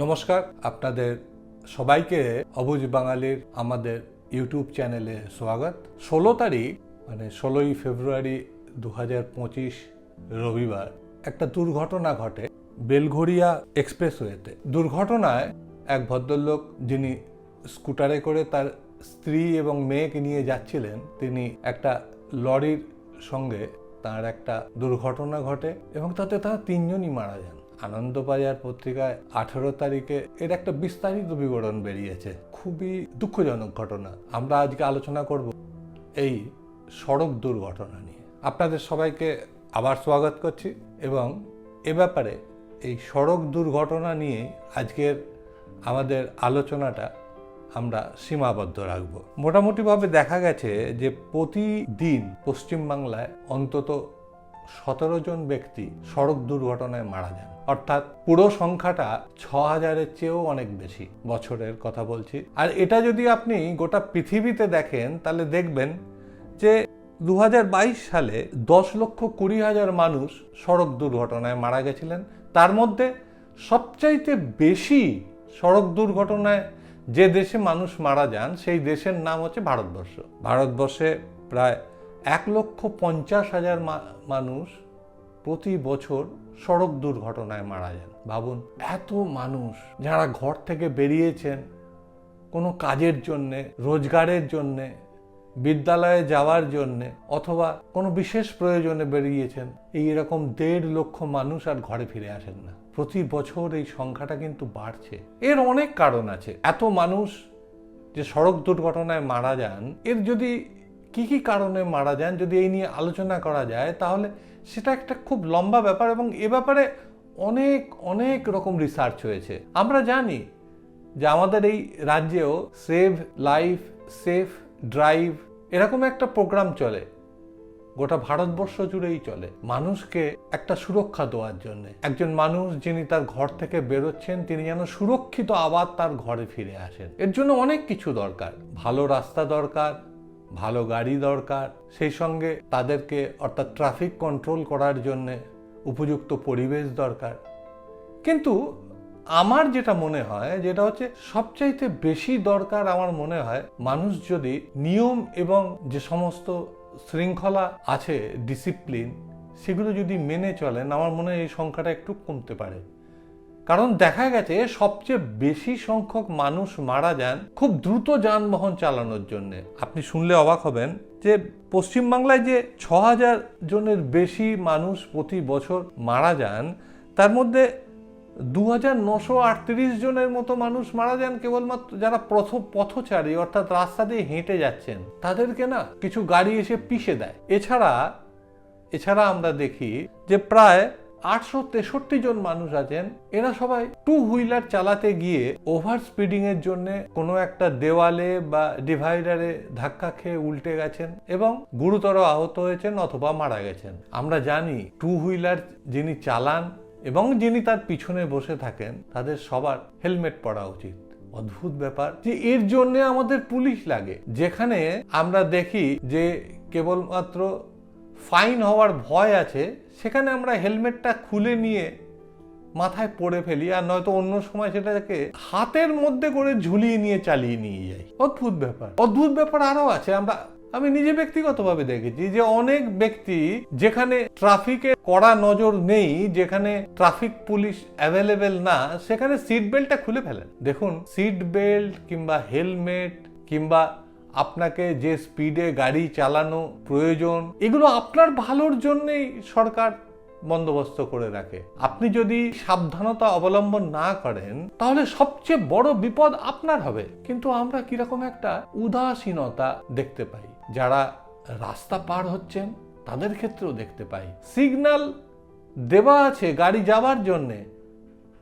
নমস্কার, আপনাদের সবাইকে অবুজ বাঙালির আমাদের ইউটিউব চ্যানেলে স্বাগত। ষোলো তারিখ মানে ষোলোই ফেব্রুয়ারি দু হাজার পঁচিশ রবিবার, একটা দুর্ঘটনা ঘটে বেলঘরিয়া এক্সপ্রেসওয়েতে। দুর্ঘটনায় এক ভদ্রলোক যিনি স্কুটারে করে তার স্ত্রী এবং মেয়েকে নিয়ে যাচ্ছিলেন, তিনি একটা লরির সঙ্গে তার একটা দুর্ঘটনা ঘটে এবং তাতে তারা তিনজনই মারা যান। আনন্দবাজার পত্রিকায় আঠেরো তারিখে এর একটা বিস্তারিত বিবরণ বেরিয়েছে। খুবই দুঃখজনক ঘটনা। আমরা আজকে আলোচনা করব এই সড়ক দুর্ঘটনা নিয়ে। আপনাদের সবাইকে আবার স্বাগত করছি এবং এ ব্যাপারে এই সড়ক দুর্ঘটনা নিয়ে আজকের আমাদের আলোচনাটা আমরা সীমাবদ্ধ রাখব। মোটামুটিভাবে দেখা গেছে যে প্রতিদিন পশ্চিমবাংলায় অন্তত সতেরো জন ব্যক্তি সড়ক দুর্ঘটনায় মারা যান। অর্থাৎ পুরো সংখ্যাটা ছ হাজারের চেয়েও অনেক বেশি বছরের কথা বলছি। আর এটা যদি আপনি গোটা পৃথিবীতে দেখেন, তাহলে দেখবেন যে দু হাজার বাইশ সালে দশ লক্ষ কুড়ি হাজার মানুষ সড়ক দুর্ঘটনায় মারা গেছিলেন। তার মধ্যে সবচাইতে বেশি সড়ক দুর্ঘটনায় যে দেশে মানুষ মারা যান, সেই দেশের নাম হচ্ছে ভারতবর্ষ। ভারতবর্ষে প্রায় এক লক্ষ পঞ্চাশ হাজার মানুষ প্রতি বছর সড়ক দুর্ঘটনায় মারা যান। ভাবুন, এত মানুষ যারা ঘর থেকে বেরিয়েছেন কোনো কাজের জন্যে, রোজগারের জন্যে, বিদ্যালয়ে যাওয়ার জন্যে অথবা কোনো বিশেষ প্রয়োজনে বেরিয়েছেন, এই এরকম দেড় লক্ষ মানুষ আর ঘরে ফিরে আসেন না। প্রতি বছর এই সংখ্যাটা কিন্তু বাড়ছে। এর অনেক কারণ আছে। এত মানুষ যে সড়ক দুর্ঘটনায় মারা যান, এর যদি কি কি কারণে মারা যান যদি এই নিয়ে আলোচনা করা যায়, তাহলে সেটা একটা খুব লম্বা ব্যাপার এবং এ ব্যাপারে অনেক অনেক রকম রিসার্চ হয়েছে। আমরা জানি যে আমাদের এই রাজ্যেও সেভ লাইফ সেফ ড্রাইভ এরকম একটা প্রোগ্রাম চলে। গোটা ভারতবর্ষ জুড়েই চলে। মানুষকে একটা সুরক্ষা দেওয়ার জন্য। একজন মানুষ যিনি তার ঘর থেকে বেরোচ্ছেন, তিনি যেন সুরক্ষিত আবার তার ঘরে ফিরে আসেন। এর জন্য অনেক কিছু দরকার। ভালো রাস্তা দরকার ভালো গাড়ি দরকার। সেই সঙ্গে তাদেরকে অর্থাৎ ট্রাফিক কন্ট্রোল করার জন্য উপযুক্ত পরিবেশ দরকার। কিন্তু আমার যেটা মনে হয়, যেটা হচ্ছে সবচাইতে বেশি দরকার আমার মনে হয়, মানুষ যদি নিয়ম এবং যে সমস্ত শৃঙ্খলা আছে ডিসিপ্লিন সেগুলো যদি মেনে চলেন, আমার মনে হয় এই সংখ্যাটা একটু কমতে পারে। কারণ দেখা গেছে সবচেয়ে বেশি সংখ্যক মানুষ মারা যান খুব দ্রুত যানবাহন চালানোর জন্য। আপনি শুনলে অবাক হবেন যে পশ্চিমবাংলায় যে ছ হাজার জনের বেশি মানুষ প্রতি বছর মারা যান, তার মধ্যে দু হাজার নশো আটত্রিশ জনের মতো মানুষ মারা যান কেবলমাত্র যারা প্রথম পথচারী অর্থাৎ রাস্তা দিয়ে হেঁটে যাচ্ছেন। তাদেরকে না কিছু গাড়ি এসে পিষে দেয়। এছাড়া এছাড়া আমরা দেখি যে প্রায় আটশো তেষট্টি জন মানুষ আছেন। এরা সবাই টু হুইলার চালাতে গিয়ে ওভার স্পিডিং এর জন্য কোনো একটা দেওয়ালে বা ডিভাইডারে ধাক্কা খেয়ে উল্টে গেছেন এবং গুরুতর আহত হয়েছেন অথবা মারা গেছেন। আমরা জানি টু হুইলার যিনি চালান এবং যিনি তার পিছনে বসে থাকেন, তাদের সবার হেলমেট পরা উচিত। অদ্ভুত ব্যাপার যে এর জন্য আমাদের পুলিশ লাগে। যেখানে আমরা দেখি যে কেবলমাত্র ফাইন হওয়ার ভয় আছে, সেখানে আমরা হেলমেটটা খুলে নিয়ে মাথায় পড়ে ফেলি, আর নয়তো অন্য সময় সেটাকে হাতের মধ্যে করে ঝুলিয়ে নিয়ে চালিয়ে নিয়ে যাই। অদ্ভুত ব্যাপার। অদ্ভুত ব্যাপার আরও আছে। আমরা, আমি নিজে ব্যক্তিগতভাবে দেখেছি যে অনেক ব্যক্তি যেখানে ট্রাফিকে কড়া নজর নেই, যেখানে ট্রাফিক পুলিশ অ্যাভেলেবেল না, সেখানে সিট বেল্টটা খুলে ফেলেন। দেখুন, সিট বেল্ট কিংবা হেলমেট কিংবা আপনাকে যে স্পিডে গাড়ি চালানো প্রয়োজন, এগুলো আপনার ভালোর জন্যেই সরকার বন্দোবস্ত করে রাখে। আপনি যদি সাবধানতা অবলম্বন না করেন, তাহলে সবচেয়ে বড় বিপদ আপনার হবে। কিন্তু আমরা কীরকম একটা উদাসীনতা দেখতে পাই। যারা রাস্তা পার হচ্ছেন, তাদের ক্ষেত্রেও দেখতে পাই। সিগন্যাল দেওয়া আছে গাড়ি যাওয়ার জন্যে।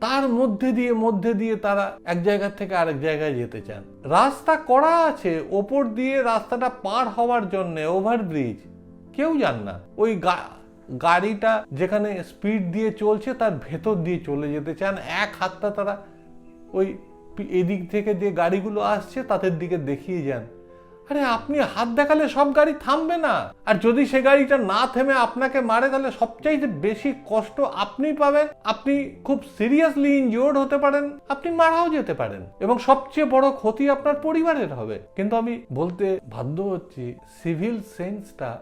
তার মধ্যে দিয়ে মধ্যে দিয়ে তারা এক জায়গা থেকে আরেক জায়গায় যেতে চান। রাস্তা করা আছে, ওপর দিয়ে রাস্তাটা পার হওয়ার জন্য ওভারব্রিজ কেউ যান না। ওই গাড়িটা যেখানে স্পিড দিয়ে চলছে, তার ভেতর দিয়ে চলে যেতে চান। এক হাতটা তারা ওই এদিক থেকে যে গাড়িগুলো আসছে, তাদের দিকে দেখিয়ে যান। আরে, আপনি হাত দেখালে সব গাড়ি থামবে না। আর যদি সে গাড়িটা না থেমে আপনাকে মারে, তাহলে সবচাইতে বেশি কষ্ট আপনি পাবেন। আপনি খুব সিরিয়াসলি ইনজিওর্ড হতে পারেন, আপনি মারাও যেতে পারেন। এবং সবচেয়ে বড় ক্ষতি আপনার পরিবারের হবে। কিন্তু আমি বলতে বাধ্য হচ্ছি, সিভিল সেন্সটা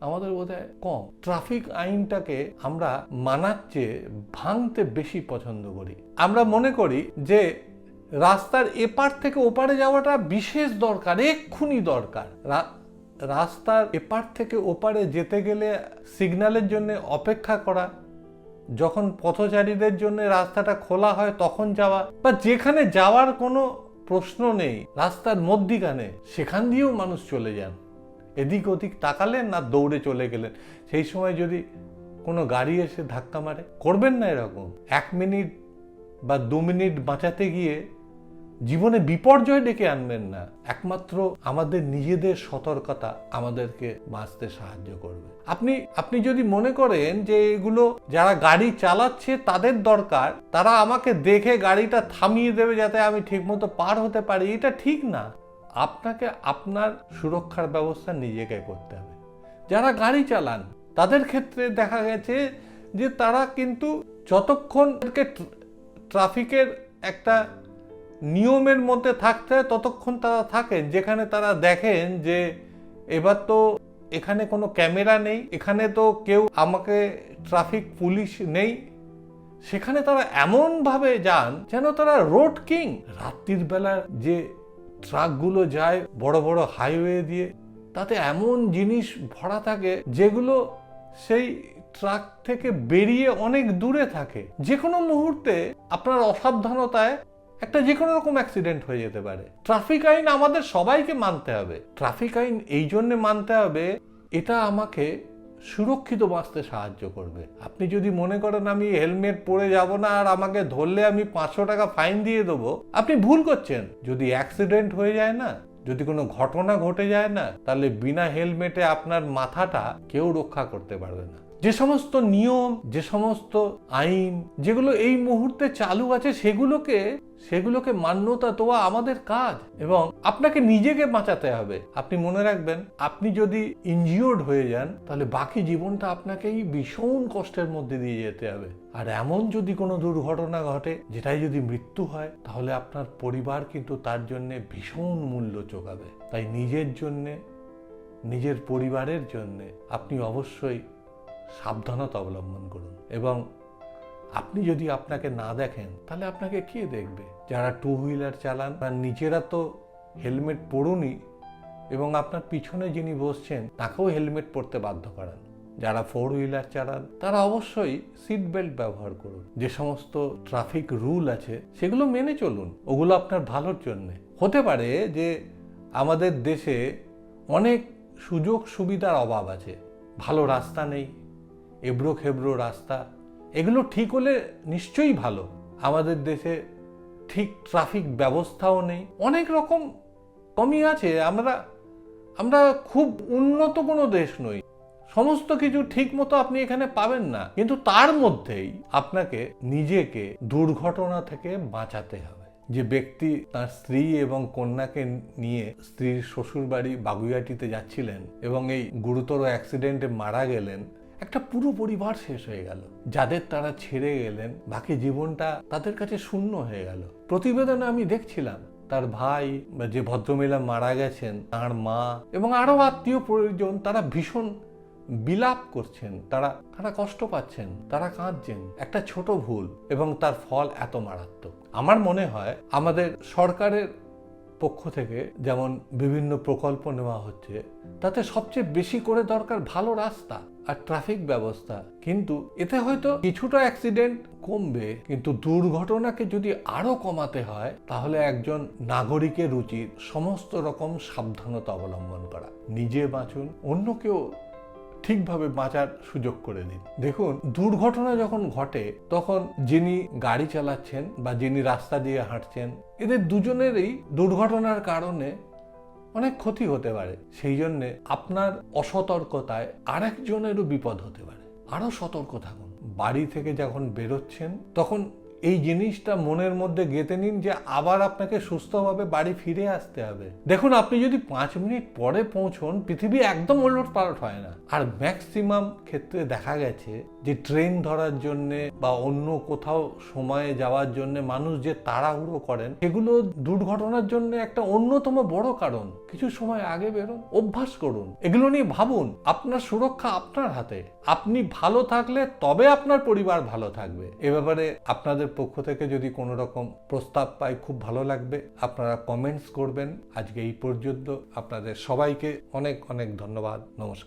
আমাদের বোধহয় কম। ট্রাফিক আইনটাকে আমরা মানার চেয়ে ভাঙতে বেশি পছন্দ করি। আমরা মনে করি যে রাস্তার এপার থেকে ওপারে যাওয়াটা বিশেষ দরকার, এক্ষুনি দরকার। রাস্তার এপার থেকে ওপারে যেতে গেলে সিগন্যালের জন্য অপেক্ষা করা, যখন পথচারীদের জন্য রাস্তাটা খোলা হয় তখন যাওয়া, বা যেখানে যাওয়ার কোনো প্রশ্ন নেই, রাস্তার মধ্যিখানে, সেখান দিয়েও মানুষ চলে যান। এদিক ওদিক তাকালেন না দৌড়ে চলে গেলেন। সেই সময় যদি কোনো গাড়ি এসে ধাক্কা মারে, করবেন না এরকম। এক মিনিট বা দু মিনিট বাঁচাতে গিয়ে জীবনে বিপর্যয় ডেকে আনবেন না। একমাত্র আমাদের নিজেদের সতর্কতা আমাদেরকে বাঁচতে সাহায্য করবে। আপনি আপনি যদি মনে করেন যে এগুলো যারা গাড়ি চালাচ্ছে তাদের দরকার, তারা আমাকে দেখে গাড়িটা থামিয়ে দেবে যাতে আমি ঠিকমতো পার হতে পারি, এটা ঠিক না। আপনাকে আপনার সুরক্ষার ব্যবস্থা নিজেকে করতে হবে। যারা গাড়ি চালান, তাদের ক্ষেত্রে দেখা গেছে যে তারা কিন্তু যতক্ষণ ট্রাফিকের একটা নিয়মের মধ্যে থাকতে হয়, ততক্ষণ তারা থাকেন। যেখানে তারা দেখেন যে এবার তো এখানে কোনো ক্যামেরা নেই, এখানে তো কেউ আমাকে ট্রাফিক পুলিশ নেই। সেখানে তারা এমনভাবে যান যেন তারা রোড কিং। রাত্রির বেলা যে ট্রাকগুলো যায় বড় বড় হাইওয়ে দিয়ে, তাতে এমন জিনিস ভরা থাকে যেগুলো সেই ট্রাক থেকে বেরিয়ে অনেক দূরে থাকে। যে কোনো মুহূর্তে আপনার অসাবধানতায় একটা যে কোনো রকম অ্যাক্সিডেন্ট হয়ে যেতে পারে। ট্রাফিক আইন আমাদের সবাইকে মানতে হবে। ট্রাফিক আইন এই জন্যে মানতে হবে, এটা আমাকে সুরক্ষিত বাঁচতে সাহায্য করবে। আপনি যদি মনে করেন আমি হেলমেট পরে যাব না আর আমাকে ধরলে আমি পাঁচশো টাকা ফাইন দিয়ে দেবো, আপনি ভুল করছেন। যদি অ্যাক্সিডেন্ট হয়ে যায় না, যদি কোনো ঘটনা ঘটে যায় না, তাহলে বিনা হেলমেটে আপনার মাথাটা কেউ রক্ষা করতে পারবে না। যে সমস্ত নিয়ম, যে সমস্ত আইন, যেগুলো এই মুহূর্তে চালু আছে, সেগুলোকে সেগুলোকে মান্যতা দেওয়া আমাদের কাজ এবং আপনাকে নিজেকে বাঁচাতে হবে। আপনি মনে রাখবেন, আপনি যদি ইনজিওর্ড হয়ে যান, তাহলে বাকি জীবনটা আপনাকেই ভীষণ কষ্টের মধ্যে দিয়ে যেতে হবে। আর এমন যদি কোনো দুর্ঘটনা ঘটে, যেটাই যদি মৃত্যু হয়, তাহলে আপনার পরিবার কিন্তু তার জন্য ভীষণ মূল্য চোকাবে তাই নিজের জন্যে, নিজের পরিবারের জন্যে আপনি অবশ্যই সাবধানতা অবলম্বন করুন। এবং আপনি যদি আপনাকে না দেখেন, তাহলে আপনাকে কে দেখবে? যারা টু হুইলার চালান বা নিজেরা তো হেলমেট পরুনই এবং আপনার পিছনে যিনি বসছেন, তাকেও হেলমেট পরতে বাধ্য করান। যারা ফোর হুইলার চালান, তারা অবশ্যই সিট বেল্ট ব্যবহার করুন। যে সমস্ত ট্রাফিক রুল আছে, সেগুলো মেনে চলুন। ওগুলো আপনার ভালোর জন্যে। হতে পারে যে আমাদের দেশে অনেক সুযোগ সুবিধার অভাব আছে। ভালো রাস্তা নেই এবড়ো খেবড়ো রাস্তা, এগুলো ঠিক হলে নিশ্চয়ই ভালো। আমাদের দেশে ঠিক ট্রাফিক ব্যবস্থাও নেই। অনেক রকম কমই আছে। আমরা আমরা খুব উন্নত কোনো দেশ নই। সমস্ত কিছু ঠিক মতো আপনি এখানে পাবেন না। কিন্তু তার মধ্যেই আপনাকে নিজেকে দুর্ঘটনা থেকে বাঁচাতে হবে। যে ব্যক্তি তার স্ত্রী এবং কন্যাকে নিয়ে স্ত্রীর শ্বশুর বাড়ি বাগুইয়াটিতে যাচ্ছিলেন এবং এই গুরুতর অ্যাক্সিডেন্টে মারা গেলেন একটা পুরো পরিবার শেষ হয়ে গেল। যাদের তারা ছেড়ে গেলেন, বাকি জীবনটা তাদের কাছে শূন্য হয়ে গেল। প্রতিবেদনে আমি দেখছিলাম, তার ভাই যে ভদ্রমহিলা মারা গেছেন, তার মা এবং আরও আত্মীয় পরিজন তারা ভীষণ বিলাপ করছেন, তারা তারা কষ্ট পাচ্ছেন, তারা কাঁদছেন। একটা ছোট ভুল এবং তার ফল এত মারাত্মক। আমার মনে হয় আমাদের সরকারের পক্ষ থেকে যেমন বিভিন্ন প্রকল্প নেওয়া হচ্ছে, তাতে সবচেয়ে বেশি করে দরকার ভালো রাস্তা। আর ট্রাফিক ব্যবস্থা। কিন্তু এতে হয়তো কিছুটা অ্যাক্সিডেন্ট কমবে, কিন্তু দুর্ঘটনাকে যদি আরও কমাতে হয়, তাহলে একজন নাগরিকের উচিত সমস্ত রকম সাবধানতা অবলম্বন করা। নিজে বাঁচুন, অন্যকেও ঠিকভাবে বাঁচার সুযোগ করে দিন। দেখুন, দুর্ঘটনা যখন ঘটে, তখন যিনি গাড়ি চালাচ্ছেন বা যিনি রাস্তা দিয়ে হাঁটছেন, এদের দুজনেরই দুর্ঘটনার কারণে অনেক ক্ষতি হতে পারে। সেই জন্যে আপনার অসতর্কতায় আরেকজনেরও বিপদ হতে পারে। আরও সতর্ক থাকুন। বাড়ি থেকে যখন বেরোচ্ছেন, তখন এই জিনিসটা মনের মধ্যে গেঁথে নিন যে আবার আপনাকে সুস্থভাবে বাড়ি ফিরে আসতে হবে। দেখুন, আপনি যদি পাঁচ মিনিট পরে পৌঁছন, পৃথিবী একদম ওলট পালট হয় না। আর ম্যাক্সিমাম ক্ষেত্রে দেখা গেছে যে ট্রেন ধরার জন্য বা অন্য কোথাও সময়ে যাওয়ার জন্য মানুষ যে তাড়াহুড়ো করেন, সেগুলো দুর্ঘটনার জন্য একটা অন্যতম বড় কারণ। কিছু সময় আগে বেরোন, অভ্যাস করুন। এগুলো নিয়ে ভাবুন, আপনার সুরক্ষা আপনার হাতে। আপনি ভালো থাকলে তবে আপনার পরিবার ভালো থাকবে। এ ব্যাপারে আপনাদের পক্ষ থেকে যদি কোনো রকম প্রস্তাব পাই, খুব ভালো লাগবে। আপনারা কমেন্টস করবেন। আজকে এই পর্যন্ত আপনাদের সবাইকে অনেক অনেক ধন্যবাদ। নমস্কার।